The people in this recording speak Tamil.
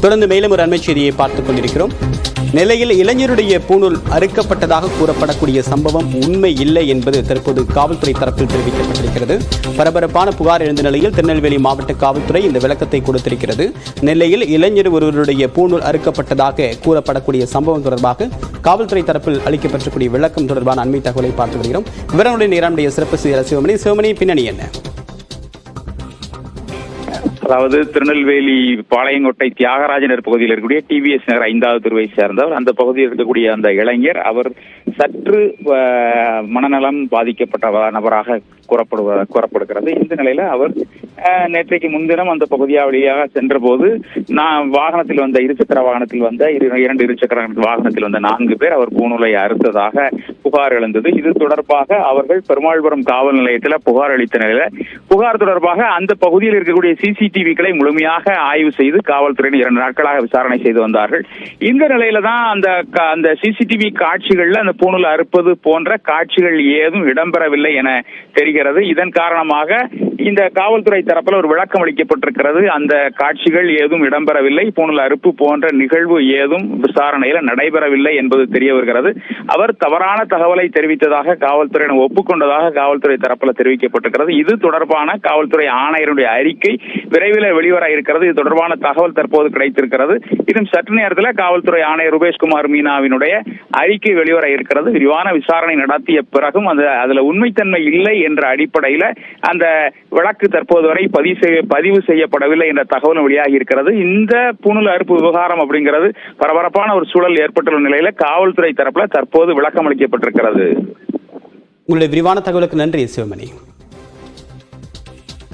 தொடர்ந்து மேலும் ஒரு அண்மை செய்தியை பார்த்துக் கொண்டிருக்கிறோம். நெல்லையில் இளைஞருடைய பூணூல் அறுக்கப்பட்டதாக கூறப்படக்கூடிய சம்பவம் உண்மை இல்லை என்பது தற்போது காவல்துறை தரப்பில் தெரிவிக்கப்பட்டிருக்கிறது. பரபரப்பான புகார் எழுந்த நிலையில் திருநெல்வேலி மாவட்ட காவல்துறை இந்த விளக்கத்தை கொடுத்திருக்கிறது. நெல்லையில் இளைஞர் ஒருவருடைய பூணூல் அறுக்கப்பட்டதாக கூறப்படக்கூடிய சம்பவம் தொடர்பாக காவல்துறை தரப்பில் அளிக்கப்பட்டக்கூடிய விளக்கம் தொடர்பான அண்மை தகவலை பார்த்து வருகிறோம். விவரங்களுடைய நேரமுடைய சிறப்பு செய்தியாளர் சிவமணி. சிவமணி பின்னணி என்ன? அதாவது திருநெல்வேலி பாளையங்கோட்டை தியாகராஜனர் பகுதியில் இருக்கக்கூடிய டிவிஎஸ் நகர் ஐந்தாவது தெருவை சேர்ந்தவர். அந்த பகுதியில் இருக்கக்கூடிய அந்த இளைஞர் அவர் சற்று மனநலம் பாதிக்கப்பட்ட நபராக கூறப்படுவ கூறப்படுகிறது. இந்த நிலையில அவர் நேற்றைக்கு முன்தினம் அந்த பகுதியா வழியாக சென்றபோது நான் வாகனத்தில் வந்த இருசக்கர வாகனத்தில் வந்த இரு- இரண்டு இருசக்கர வாகனத்தில் வந்த நான்கு பேர் அவர் பூநூலை அறுத்ததாக புகார் எழுந்தது. இது தொடர்பாக அவர்கள் பெருமாள்புரம் காவல் நிலையத்தில் புகார் அளித்த நிலையில புகார் தொடர்பாக அந்த பகுதியில் இருக்கக்கூடிய சிசிடிவிகளை முழுமையாக ஆய்வு செய்து காவல்துறையினர் இரண்டு நாட்களாக விசாரணை செய்து வந்தார்கள். இந்த நிலையில தான் அந்த க- அந்த சிசிடிவி காட்சிகள்ல அந்த பூணூல் அறுப்பது போன்ற காட்சிகள் ஏதும் இடம்பெறவில்லை என தெரிகிறது. இதன் காரணமாக இந்த காவல்துறை தரப்பில் ஒரு விளக்கம் அளிக்கப்பட்டிருக்கிறது. அந்த காட்சிகள் ஏதும் இடம்பெறவில்லை. பூணூல் அறுப்பு போன்ற நிகழ்வு ஏதும் விசாரணையில நடைபெறவில்லை என்பது தெரிய வருகிறது. அவர் தவறான தகவலை தெரிவித்ததாக காவல்துறையினர் ஒப்புக்கொண்டதாக காவல்துறை தரப்பில் தெரிவிக்கப்பட்டிருக்கிறது. இது தொடர்பான காவல்துறை ஆணையருடைய அறிக்கை விரைவில் வெளிவர இருக்கிறது. இது தொடர்பான தகவல் தற்போது கிடைத்திருக்கிறது. இன்னும் சற்று நேரத்தில் காவல்துறை ஆணையர் ரூபேஷ்குமார் மீனாவினுடைய அறிக்கை வெளிவர இருக்கிறது. விரிவான விசாரணை நடத்திய பிறகும் அந்த அதுல உண்மைத்தன்மை இல்லை என்ற அடிப்படையில அந்த வழக்கு தற்போது வரை பதிவு செய்ய பதிவு செய்யப்படவில்லை என்ற தகவலும் வெளியாகி இருக்கிறது இந்த புனல் அறுப்பு விவகாரம் அப்படிங்கிறது பரபரப்பான ஒரு சூழல் ஏற்பட்டுள்ள நிலையில காவல்துறை தரப்புல தற்போது விளக்கம் அளிக்கப்பட்டிருக்கிறது உங்களுடைய விரிவான தகவலுக்கு நன்றி சிவமணி.